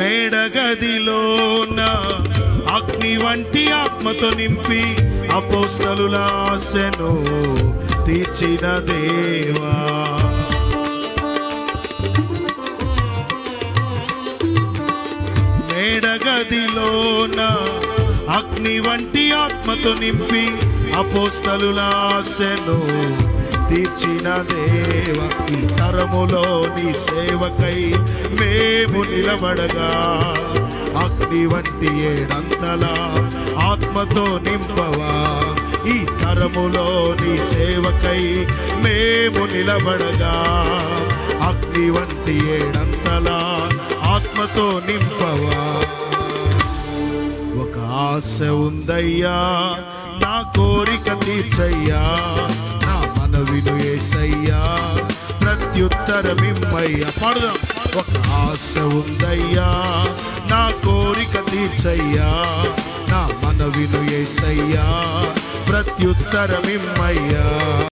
మేడగదిలోన అగ్ని వంటి ఆత్మతో నింపి అపోస్తలుల ఆశను తీర్చిన దేవా. మేడగదిలోన అగ్ని వంటి ఆత్మతో నింపి అపోస్తలుల ఆశను తీర్చిన దేవా. ఈ నీ సేవకై మేము నిలబడగా. అగ్ని వంటి ఏడంతలా ఆత్మతో నింపవా. ఈ తరములో నీ సేవకై మేము నిలబడగా. అగ్ని వంటి ఏడంతలా ఆత్మతో నింపవా. ఒక ఆశ ఉందయ్యా నా కోరిక తీర్చయ్యా నా మనవిను ఏసయ్యా ప్రత్యుత్తరమిమ్మయ్యా. పాడుదాం. ఒక ఆశ ఉందయ్యా. నా కోరిక తీర్చయ్యా. నా మనవిను ఏసయ్యా. ప్రత్యుత్తరమిమ్మయ్యా.